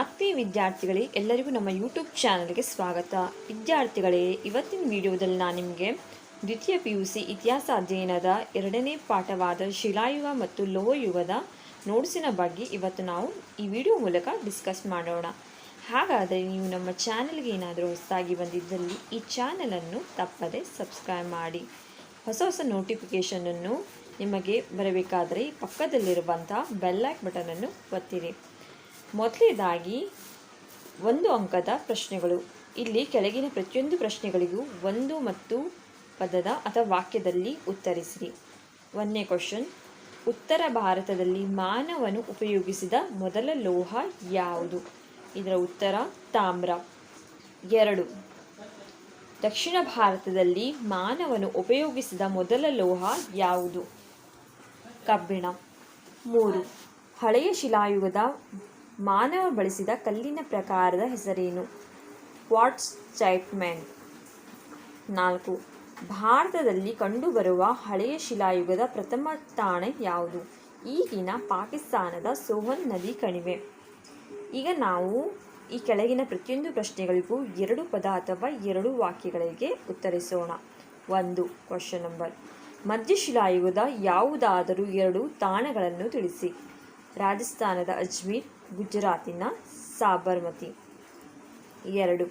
ಆತ್ಮೀಯ ವಿದ್ಯಾರ್ಥಿಗಳೇ, ಎಲ್ಲರಿಗೂ ನಮ್ಮ ಯೂಟ್ಯೂಬ್ ಚಾನಲ್ಗೆ ಸ್ವಾಗತ. ವಿದ್ಯಾರ್ಥಿಗಳೇ, ಇವತ್ತಿನ ವಿಡಿಯೋದಲ್ಲಿ ನಾನು ನಿಮಗೆ ದ್ವಿತೀಯ ಪಿ ಯು ಸಿ ಇತಿಹಾಸ ಅಧ್ಯಯನದ ಎರಡನೇ ಪಾಠವಾದ ಶಿಲಾಯುಗ ಮತ್ತು ಲೋಹಯುಗದ ನೋಟ್ಸಿನ ಬಗ್ಗೆ ಇವತ್ತು ನಾವು ಈ ವಿಡಿಯೋ ಮೂಲಕ ಡಿಸ್ಕಸ್ ಮಾಡೋಣ. ಹಾಗಾದರೆ ನೀವು ನಮ್ಮ ಚಾನಲ್ಗೆ ಏನಾದರೂ ಹೊಸದಾಗಿ ಬಂದಿದ್ದಲ್ಲಿ ಈ ಚಾನಲನ್ನು ತಪ್ಪದೆ ಸಬ್ಸ್ಕ್ರೈಬ್ ಮಾಡಿ. ಹೊಸ ಹೊಸ ನೋಟಿಫಿಕೇಷನನ್ನು ನಿಮಗೆ ಬರಬೇಕಾದರೆ ಪಕ್ಕದಲ್ಲಿರುವಂಥ ಬೆಲ್ಲೈಕ್ ಬಟನನ್ನು ಒತ್ತಿರಿ. ಮೊದಲನೇದಾಗಿ ಒಂದು ಅಂಕದ ಪ್ರಶ್ನೆಗಳು. ಇಲ್ಲಿ ಕೆಳಗಿನ ಪ್ರತಿಯೊಂದು ಪ್ರಶ್ನೆಗಳಿಗೂ ಒಂದು ಮತ್ತು ಪದದ ಅಥವಾ ವಾಕ್ಯದಲ್ಲಿ ಉತ್ತರಿಸಿರಿ. ಒಂದನೇ ಕ್ವಶನ್, ಉತ್ತರ ಭಾರತದಲ್ಲಿ ಮಾನವನು ಉಪಯೋಗಿಸಿದ ಮೊದಲ ಲೋಹ ಯಾವುದು? ಇದರ ಉತ್ತರ, ತಾಮ್ರ. ಎರಡು, ದಕ್ಷಿಣ ಭಾರತದಲ್ಲಿ ಮಾನವನು ಉಪಯೋಗಿಸಿದ ಮೊದಲ ಲೋಹ ಯಾವುದು? ಕಬ್ಬಿಣ. ಮೂರು, ಹಳೆಯ ಶಿಲಾಯುಗದ ಮಾನವ ಬಳಸಿದ ಕಲ್ಲಿನ ಪ್ರಕಾರದ ಹೆಸರೇನು? ವಾಟ್ಸ್ ಚೈಟ್ಮ್ಯಾನ್ ನಾಲ್ಕು. ಭಾರತದಲ್ಲಿ ಕಂಡುಬರುವ ಹಳೆಯ ಶಿಲಾಯುಗದ ಪ್ರಥಮ ತಾಣ ಯಾವುದು? ಈಗಿನ ಪಾಕಿಸ್ತಾನದ ಸೋಹನ್ ನದಿ ಕಣಿವೆ. ಈಗ ನಾವು ಈ ಕೆಳಗಿನ ಪ್ರತಿಯೊಂದು ಪ್ರಶ್ನೆಗಳಿಗೂ ಎರಡು ಪದ ಅಥವಾ ಎರಡು ವಾಕ್ಯಗಳಿಗೆ ಉತ್ತರಿಸೋಣ. ಒಂದು, ಕ್ವಶನ್ ನಂಬರ್. ಮಧ್ಯಶಿಲಾಯುಗದ ಯಾವುದಾದರೂ ಎರಡು ತಾಣಗಳನ್ನು ತಿಳಿಸಿ. ರಾಜಸ್ಥಾನದ ಅಜ್ಮೀರ್, ಗುಜರಾತಿನ ಸಾಬರ್ಮತಿ. ಎರಡು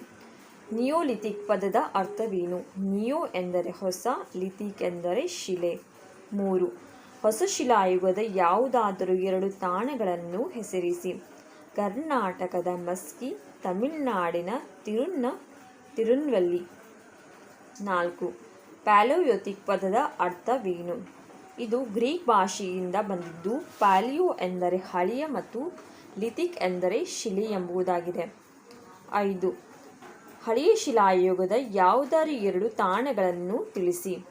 ನಿಯೋಲಿಥಿಕ್ ಪದದ ಅರ್ಥವೇನು? ನಿಯೋ ಎಂದರೆ ಹೊಸ, ಲಿಥಿಕ್ ಎಂದರೆ ಶಿಲೆ. ಮೂರು, ಹೊಸ ಶಿಲಾಯುಗದ ಯಾವುದಾದರೂ ಎರಡು ತಾಣಗಳನ್ನು ಹೆಸರಿಸಿ. ಕರ್ನಾಟಕದ ಮಸ್ಕಿ, ತಮಿಳುನಾಡಿನ ತಿರುನ್ನ, ತಿರುನ್ವಲ್ಲಿ. ನಾಲ್ಕು ಪ್ಯಾಲೋಯೋತಿಕ್ ಪದದ ಅರ್ಥವೇನು? ಇದು ಗ್ರೀಕ್ ಭಾಷೆಯಿಂದ ಬಂದಿದ್ದು ಪ್ಯಾಲಿಯೋ ಎಂದರೆ ಹಳೆಯ ಮತ್ತು ಲಿಥಿಕ್ ಎಂದರೆ ಶಿಲೆ ಎಂಬುದಾಗಿದೆ. ಐದು, ಹಳೆಯ ಶಿಲಾಯುಗದ ಯಾವುದಾರು ಎರಡು ತಾಣಗಳನ್ನು ತಿಳಿಸಿ.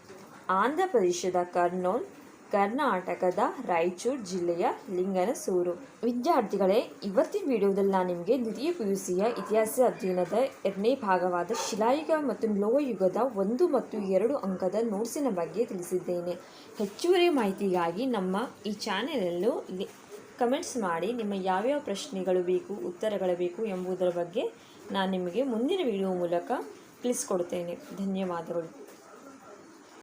ಆಂಧ್ರ ಪ್ರದೇಶದ ಕರ್ನೂಲ್ ಕರ್ನಾಟಕದ ರಾಯಚೂರು ಜಿಲ್ಲೆಯ ಲಿಂಗನಸೂರು. ವಿದ್ಯಾರ್ಥಿಗಳೇ, ಇವತ್ತಿನ ವಿಡಿಯೋದಲ್ಲಿ ನಾನು ನಿಮಗೆ ದ್ವಿತೀಯ ಪಿ ಯು ಸಿಯ ಇತಿಹಾಸ ಅಧ್ಯಯನದ ಎರಡನೇ ಭಾಗವಾದ ಶಿಲಾಯುಗ ಮತ್ತು ಲೋಹಯುಗದ ಒಂದು ಮತ್ತು ಎರಡು ಅಂಕದ ನೋಟ್ಸಿನ ಬಗ್ಗೆ ತಿಳಿಸಿದ್ದೇನೆ. ಹೆಚ್ಚುವರಿ ಮಾಹಿತಿಗಾಗಿ ನಮ್ಮ ಈ ಚಾನೆಲಲ್ಲೂ ಕಮೆಂಟ್ಸ್ ಮಾಡಿ, ನಿಮ್ಮ ಯಾವ್ಯಾವ ಪ್ರಶ್ನೆಗಳು ಬೇಕು, ಉತ್ತರಗಳು ಬೇಕು ಎಂಬುದರ ಬಗ್ಗೆ ನಾನು ನಿಮಗೆ ಮುಂದಿನ ವಿಡಿಯೋ ಮೂಲಕ ತಿಳಿಸ್ಕೊಡ್ತೇನೆ. ಧನ್ಯವಾದಗಳು.